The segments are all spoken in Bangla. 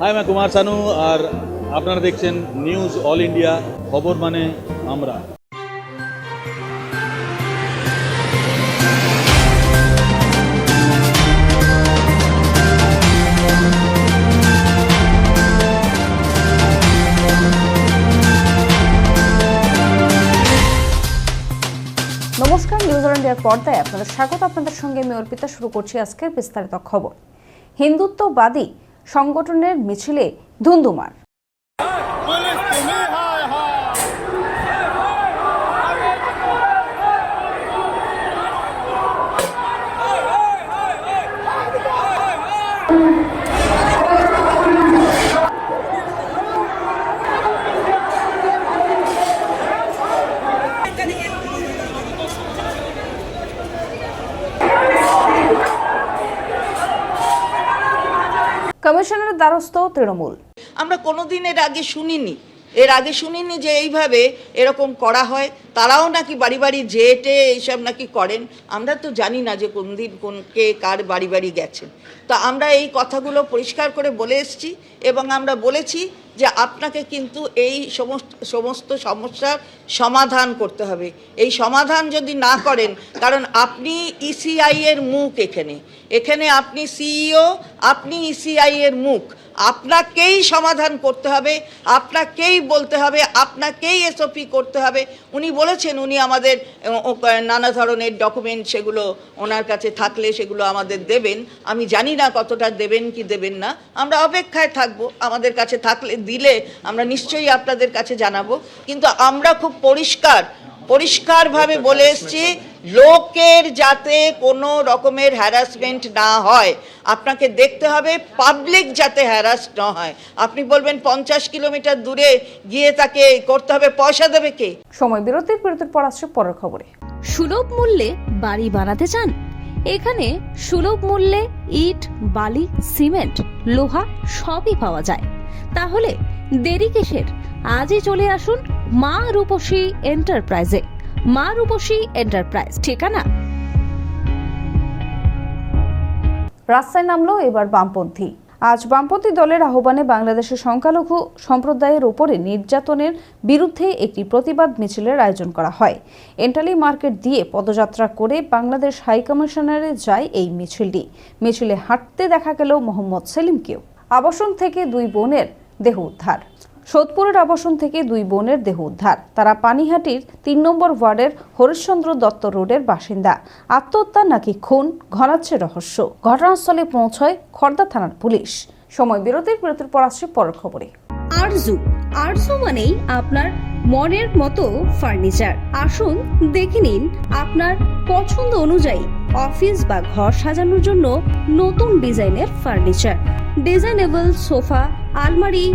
হাই আমি কুমার সানু আর আপনারা দেখছেন নিউজ অল ইন্ডিয়া খবর মানে আমরা নমস্কার নিউজ ইন্ডিয়ার পর্দায় আপনাদের স্বাগত। আপনাদের সঙ্গে আমি অর্পিতা, শুরু করছি আজকের বিস্তারিত খবর। হিন্দুত্ববাদী সংগঠনের মিছিলে ধুন্ধুমার। দ্বারস্থ তৃণমূল। আমরা কোনোদিন এর আগে শুনিনি। এর আগে শুনিনি যে এইভাবে এরকম করা হয়। তারাও নাকি বাড়ি বাড়ি যেটে এইসব নাকি করেন। আমরা তো জানি না যে কোন দিন কোন কে কার বাড়ি বাড়ি গেছেন। তো আমরা এই কথাগুলো পরিষ্কার করে বলে এসছি এবং আমরা বলেছি যে আপনাকে কিন্তু এই সমস্ত সমস্ত সমস্যার সমাধান করতে হবে। এই সমাধান যদি না করেন, কারণ আপনি ইসিআই এর মুখ এখানে। এখানে আপনি সিইও আপনি ইসিআই এর মুখ। আপনাকেই সমাধান করতে হবে, আপনাকেই বলতে হবে, আপনাকেই এসওপি করতে হবে। উনি বলেছেন, উনি আমাদের নানা ধরনের ডকুমেন্ট সেগুলো ওনার কাছে থাকলে সেগুলো আমাদের দেবেন। আমি জানি না কতটা দেবেন কি দেবেন না। আমরা অপেক্ষায় থাকব, আমাদের কাছে থাকলে, দিলে আমরা নিশ্চয়ই আপনাদের কাছে জানাব। কিন্তু আমরা খুব পরিষ্কার, পরিষ্কারভাবে বলে এসছি লোকের যাতে কোনো রকমের হ্যারাসমেন্ট না হয় আপনাকে দেখতে হবে পাবলিক যাতে হ্যারাস না হয়। আপনি বলবেন পঞ্চাশ কিলোমিটার দূরে গিয়ে তাকে করতে হবে পয়সা দেবে কে? সময় বিরতির বিরতির পর আসছে পরের খবরে। সুলভ মূল্যে বাড়ি বানাতে চান? এখানে সুলভ মূল্যে ইট বালি সিমেন্ট লোহা সবই পাওয়া যায়। তাহলে দেরি কিসের? আজই চলে আসুন মা রূপসী এন্টারপ্রাইজে। মা রূপসী এন্টারপ্রাইজ ঠিকানা। রাস্তায় নামলো এবার বামপন্থী। আজ বামপন্থী দলের আহ্বানে বাংলাদেশের সংখ্যালঘু সম্প্রদায়ের উপরে নির্যাতনের বিরুদ্ধে একটি প্রতিবাদ মিছিলের আয়োজন করা হয়। এন্টালি মার্কেট দিয়ে পদযাত্রা করে বাংলাদেশ হাইকমিশনারে যায় এই মিছিলটি। মিছিলে হাঁটতে দেখা গেল মোহাম্মদ সেলিমকেও। আবাসন থেকে দুই বোনের দেহ উদ্ধার। সোদপুরের আবাসন থেকে দুই বোনের দেহ উদ্ধার। তারা পানিহাটির তিন নম্বর ওয়ার্ডের হরিশ্চন্দ্র দত্ত রোডের বাসিন্দা। আত্মহত্যা নাকি খুন? ঘনাচ্ছে রহস্য। ঘটনাস্থলে পৌঁছয় খর্দা থানার পুলিশ। সময় বিরতির বিরতির পর আসছে পরের খবরে। আরজু। আরজু মানেই আপনার মনের মতো ফার্নিচার। আসুন, দেখে নিন আপনার পছন্দ অনুযায়ী অফিস বা ঘর সাজানোর জন্য নতুন ডিজাইনের ফার্নিচার। ডিজাইনেবল সোফা, আলমারি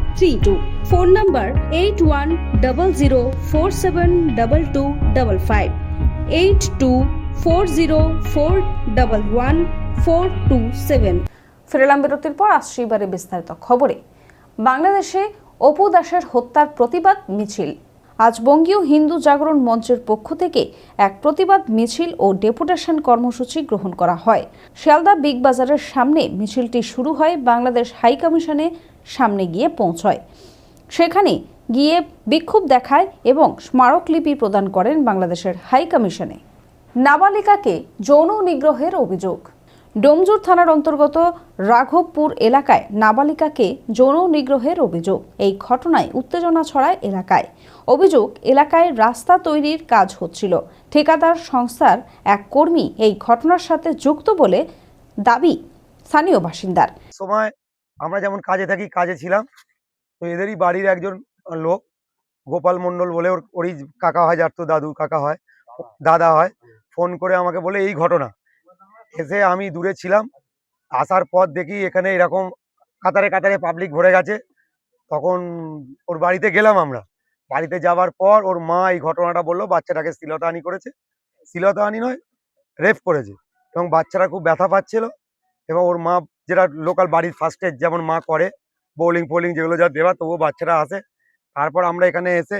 three two phone number eight one double zero four seven double two double five eight two four zero four double one four two seven ফেরালাম বিরতির পর আসছে এবারে বিস্তারিত খবরে। বাংলাদেশে অপু দাসের হত্যার প্রতিবাদ মিছিল। আজ বঙ্গীয় হিন্দু জাগরণ মঞ্চের পক্ষ থেকে এক প্রতিবাদ মিছিল ও ডেপুটেশন কর্মসূচি গ্রহণ করা হয়। শিয়ালদা বিগ বাজারের সামনে মিছিলটি শুরু হয় বাংলাদেশ হাই কমিশনে সামনে গিয়ে পৌঁছয়। সেখানে গিয়ে বিক্ষোভ দেখায় এবং স্মারকলিপি প্রদান করেন বাংলাদেশের হাই কমিশনে। নাবালিকাকে যৌন নিগ্রহের অভিযোগ। ডোমজুর থানার অন্তর্গত রাঘবপুর এলাকায় নাবালিকাকে যৌন নিগ্রহের অভিযোগ। এই ঘটনায় উত্তেজনা ছড়ায় এলাকায়। অভিযোগ, এলাকায় রাস্তা তৈরির কাজ হচ্ছিল। ঠিকাদার সংস্থার এক কর্মী এই ঘটনার সাথে যুক্ত বলে দাবি স্থানীয় বাসিন্দার। সময় আমরা যেমন কাজে থাকি, কাজে ছিলাম। তো এদেরই বাড়ির একজন লোক, গোপাল মণ্ডল বলে ওর ওরই কাকা হয়, যার তো দাদু কাকা হয়, দাদা হয়, ফোন করে আমাকে বলে, এই ঘটনা। এসে আমি দূরে ছিলাম। আসার পর দেখি এখানে এরকম কাতারে কাতারে পাবলিক ভরে গেছে। তখন ওর বাড়িতে গেলাম আমরা। বাড়িতে যাওয়ার পর ওর মা এই ঘটনাটা বলল, বাচ্চাটাকে শ্লীলতাহানি করেছে। শ্লীলতাহানি নয় রেপ করেছে এবং বাচ্চারা খুব ব্যথা পাচ্ছিল এবং ওর মা যেটা লোকাল বাড়ির ফার্স্ট এড যেমন মা করে বোলিং ফোলিং যেগুলো যা দেওয়া তবুও বাচ্চারা আসে। তারপর আমরা এখানে এসে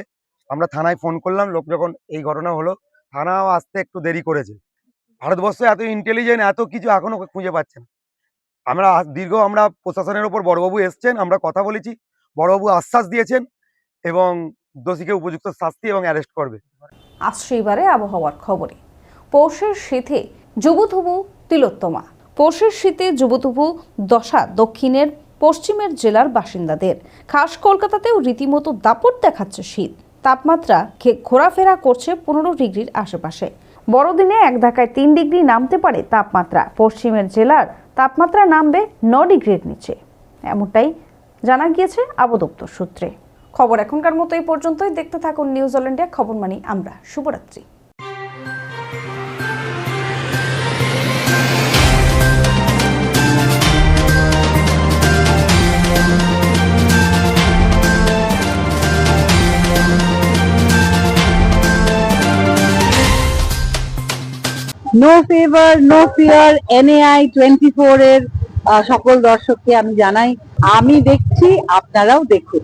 আমরা থানায় ফোন করলাম। লোক যখন এই ঘটনা হলো, থানাও আসতে একটু দেরি করেছে। ভারতবর্ষে এত ইন্টেলিজেন্ট এত কিছু এখনও খুঁজে পাচ্ছে না। আমরা দীর্ঘ আমরা প্রশাসনের ওপর বড়বাবু এসছেন, আমরা কথা বলেছি, বড়বাবু আশ্বাস দিয়েছেন এবং দোষীকে উপযুক্ত শাস্তি এবং অ্যারেস্ট করবে। আসছে এবারে আবহাওয়ার খবরে। পৌষের শীতে যুবথুবু তিলোত্তমা। পৌষের শীতে যুবথুবু দশা দক্ষিণের পশ্চিমের জেলার বাসিন্দাদের। খাস কলকাতাতেও রীতিমতো দাপট দেখাচ্ছে শীত। তাপমাত্রা ঘোরাফেরা করছে পনেরো ডিগ্রির আশেপাশে। বড়দিনে এক ধাক্কায় তিন ডিগ্রি নামতে পারে তাপমাত্রা। পশ্চিমের জেলার তাপমাত্রা নামবে ন ডিগ্রির নিচে। এমনটাই জানা গিয়েছে আবদপ্তর সূত্রে। খবর এখনকার মতো এই পর্যন্তই। দেখতে থাকুন নিউজিল্যান্ডে খবর মানি আমরা। শুভরাত্রি। No favour no fear NAI twenty four এর সকল দর্শককে আমি জানাই। আমি দেখছি, আপনারাও দেখুন।